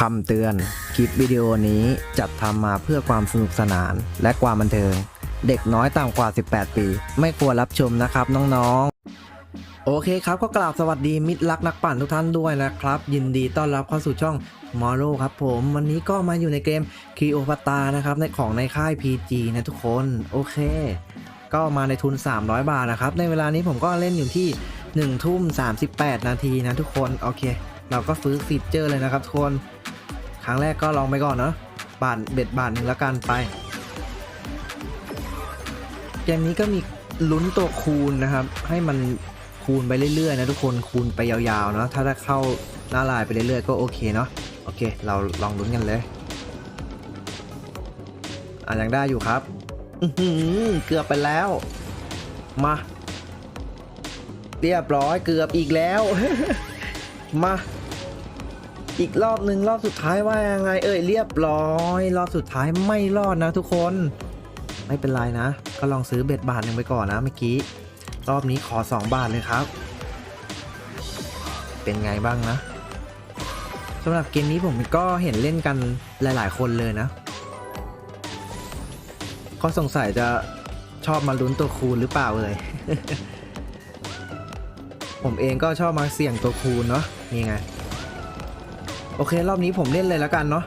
คำเตือน คลิปวิดีโอนี้จัดทำมาเพื่อความสนุกสนานและความบันเทิง เด็กน้อยต่ำกว่า 18 ปี ไม่ควรรับชมนะครับน้องๆ โอเคครับก็กราบสวัสดีมิตรรักนักปั่นทุกท่านด้วยนะครับ ยินดีต้อนรับเข้าสู่ช่องมอโ o ครับผม วันนี้ก็มาอยู่ในเกมคีโอพัตานะครับในของในค่าย PG นะทุกคน โอเค ก็มาในทุน 300 บาทนะครับ ในเวลานี้ผมก็เล่นอยู่ที่ 1 ทุ่ม 38 นาทีนะทุกคน โอเค เราก็ฟื้นฟีเจอร์เลยนะครับทุกคน ครั้งแรกก็ลองไปก่อนเนาะ บาทเบ็ดบาทหนึ่งแล้วกันไป เกมนี้ก็มีลุ้นตัวคูณนะครับ ให้มันคูณไปเรื่อยๆนะทุกคน คูณไปยาวๆเนาะ ถ้าได้เข้าหน้าลายไปเรื่อยๆก็โอเคเนาะ โอเค เราลองลุ้นกันเลยอะยังได้อยู่ครับ เกือบไปแล้ว มา เรียบร้อยเกือบอีกแล้ว มา อีกรอบหนึ่งรอบสุดท้ายว่ายังไง เอ่ยเรียบร้อย รอบสุดท้ายไม่รอดนะทุกคน ไม่เป็นไรนะ ก็ลองซื้อเบ็ดบาทหนึ่งไปก่อนนะเมื่อกี้ รอบนี้ขอ 2 บาทเลยครับ เป็นไงบ้างนะสำหรับเกมนี้ผมก็เห็นเล่นกันหลาย ๆ คนเลยนะ ก็สงสัยจะชอบมาลุ้นตัวคูณหรือเปล่าเลย ผมเองก็ชอบมาเสี่ยงตัวคูณเนาะนี่ไง โอเค รอบนี้ผมเล่นเลยแล้วกันเนาะ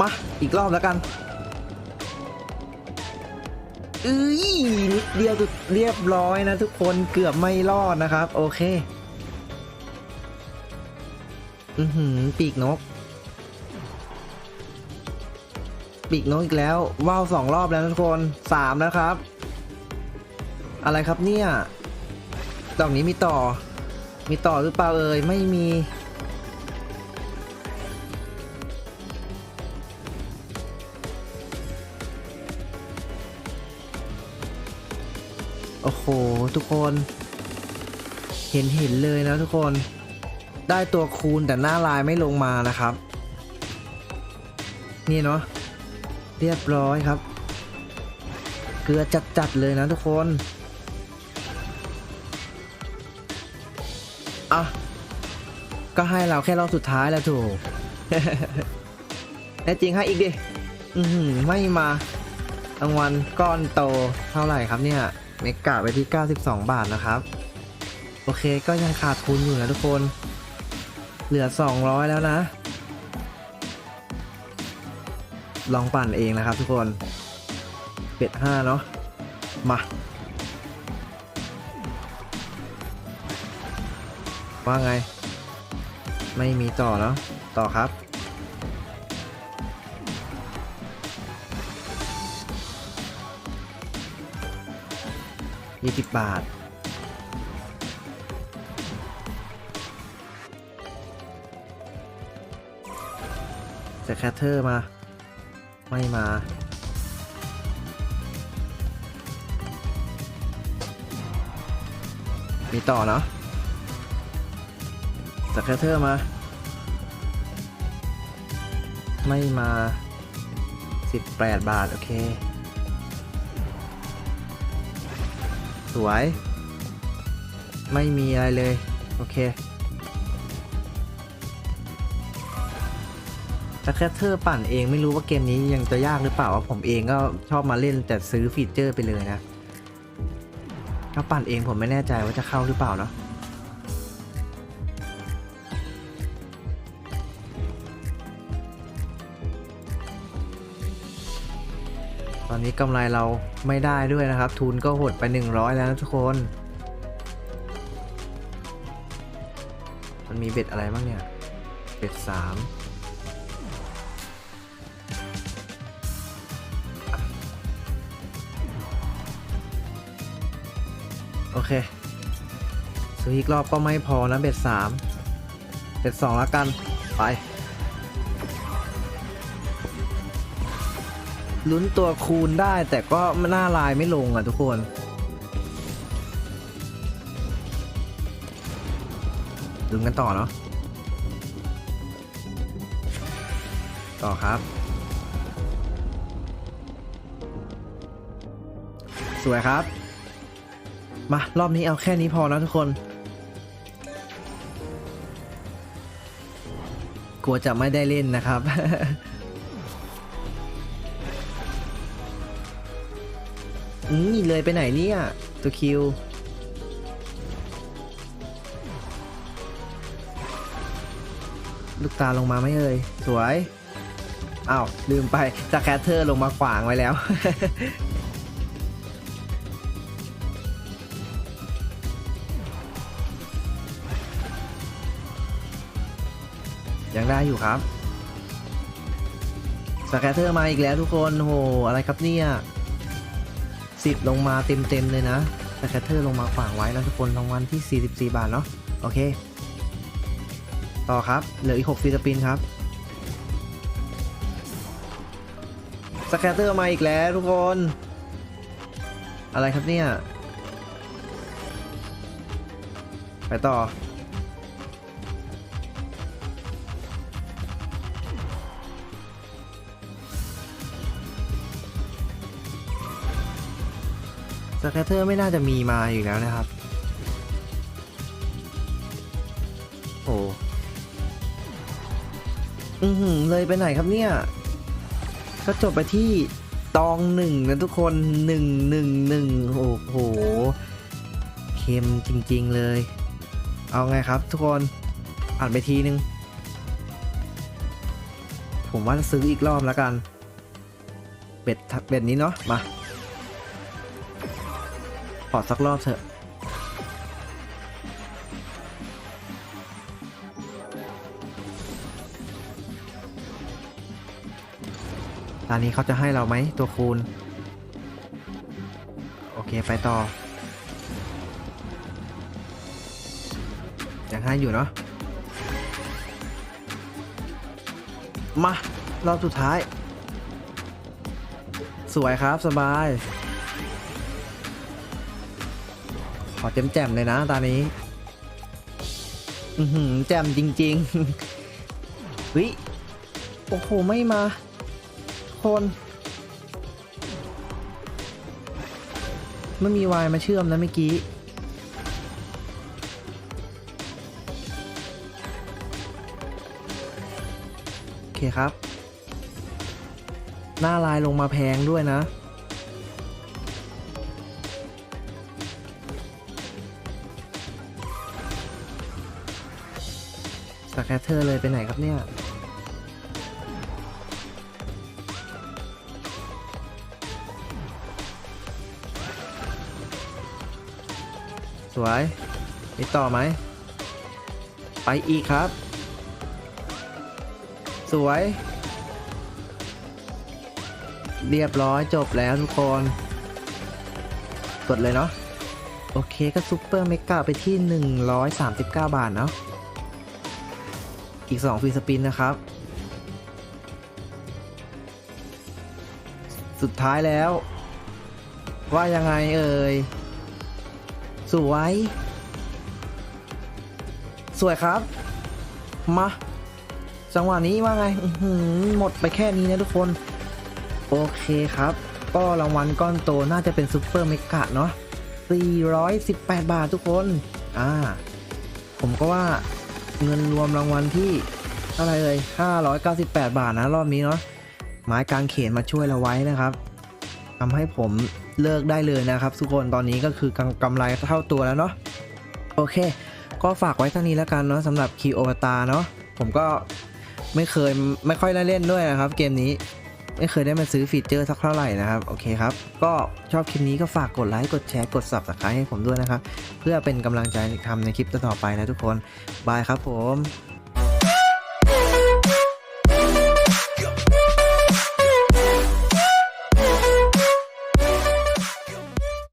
มา อีกรอบแล้วกันเอ้ยนิดเดียวเรียบร้อยนะทุกคนเกือบไม่รอดนะครับ โอเค อือหือ ปีกนก ปีกนกอีกแล้วว่าวสองรอบแล้วทุกคนสามนะครับ อะไรครับเนี่ยดอกนี้มีต่อ มีต่อหรือเปล่าเอ่ยไม่มีโอ้โห ทุกคน เห็นเห็นเลยนะทุกคน ได้ตัวคูณแต่หน้าลายไม่ลงมานะครับ นี่เนาะ เรียบร้อยครับ เกลือจัดๆเลยนะทุกคนอะก็ให้เราแค่รอบสุดท้ายแล้วถูกแน่จริงให้อีกดิ อือหือไม่มารางวัลก้อนโตเท่าไหร่ครับเนี่ย เมกะไปที่ 92 บาทนะครับ โอเคก็ยังขาดทุนอยู่นะทุกคน เหลือ 200 แล้วนะ ลองปั่นเองนะครับทุกคนเป็ด5เนาะมาว่าไง ไม่มีต่อเนาะต่อครับ ยี่สิบบาท จะแคทเทอร์มา ไม่มา มีต่อเนาะสแคเทอร์มา ไม่มา 18 บาท โอเค สวย ไม่มีอะไรเลย โอเค แต่แคสเตอร์ปั่นเองไม่รู้ว่าเกมนี้ยังจะยากหรือเปล่าว่าผมเองก็ชอบมาเล่นแต่ซื้อฟีเจอร์ไปเลยนะถ้าปั่นเองผมไม่แน่ใจว่าจะเข้าหรือเปล่าเนาะตอนนี้กำไรเราไม่ได้ด้วยนะครับ ทุนก็หดไป 100 แล้วนะทุกคน มันมีเบ็ดอะไรบ้างเนี่ย เบ็ด3 อเค ซื้ออีกรอบก็ไม่พอนะเบ็ดสามเบ็ดสองแล้วกัน ไป ลุ้นตัวคูณได้แต่ก็หน้าลายไม่ลงอะทุกคนลุ้นกันต่อเนาะต่อครับ สวยครับ มารอบนี้เอาแค่นี้พอนะทุกคน กลัวจะไม่ได้เล่นนะครับ อืมเลยไปไหนเนี่ย ตัวคิวลูกตาลงมาไม่เอ่ยสวย อ้าว ลืมไปสแคตเตอร์ลงมาขวางไว้แล้ว ยังได้อยู่ครับสแคตเตอร์มาอีกแล้วทุกคนโหอะไรครับเนี่ยสิบลงมาเต็มๆเลยนะสแคตเตอร์ลงมาขวางไว้แล้วทุกคนรางวัลที่ 44 บาทเนาะโอเค ต่อครับเหลืออีก6ฟีสปินครับสแคตเตอร์มาอีกแล้วทุกคน อะไรครับเนี่ย ไปต่อ สแคตเตอร์ไม่น่าจะมีมาอยู่แล้วนะครับ โอ้อือหือเลยไปไหนครับเนี่ย ก็จบไปที่ตองหนึ่งนะทุกคนหนึ่งหนึ่งหนึ่งโอ้โหเค็มจริง ๆเลย เอาไงครับทุกคนอ่านไปทีนึง ผมว่าจะซื้ออีกรอบแล้วกัน เบ็ดทักเบ็ดนี้เนาะมา ขอสักรอบเถอะตอนนี้เขาจะให้เราไหมตัวคูณ โอเคไปต่อ ยังให้อยู่เนาะมา รอบสุดท้าย สวยครับ สบาย ขอเต็มแจ่มเลยนะตอนนี้ อือหือแจ่มจริงๆวิโอ้โห ไม่มา คนไม่มีวายมาเชื่อมนะเมื่อกี้โอเคครับ หน้าลายลงมาแพงด้วยนะ สแคเตอร์เลยไปไหนครับเนี่ย สวยมีต่อไหม ไปอีกครับ สวย เรียบร้อยจบแล้วทุกคน กดเลยเนาะโอเคก็ซุปเปอร์เมกาไปที่ 139 บาทเนาะ อีก 2 ฟรีสปินนะครับ สุดท้ายแล้ว ว่ายังไงเอ่ย สวย สวยครับ มา จังหวะนี้ว่าไงหมดไปแค่นี้นะทุกคน โอเคครับ ก็รางวัลก้อนโตน่าจะเป็นซุปเปอร์เมกะเนาะ418 บาททุกคน อ่า ผมก็ว่า เงินรวมรางวัลที่เท่าไรเลย 598 บาทนะรอบนี้เนาะไม้กางเขนมาช่วยเราไว้นะครับทำให้ผมเลิกได้เลยนะครับ ทุกคนตอนนี้ก็คือกำกำไรเท่าตัวแล้วเนาะโอเค ก็ฝากไว้เท่านี้แล้วกันเนาะสำหรับคีโอตาเนาะผมก็ไม่เคยไม่ค่อยได้เล่นด้วยนะครับ เกมนี้ ไม่เคยได้มาซื้อฟีเจอร์สักเท่าไหร่นะครับโอเคครับก็ชอบคลิปนี้ก็ฝากกดไลค์กดแชร์กด subscribe ให้ผมด้วยนะครับ เพื่อเป็นกำลังใจทำในคลิปต่อไปนะทุกคนบายครับผม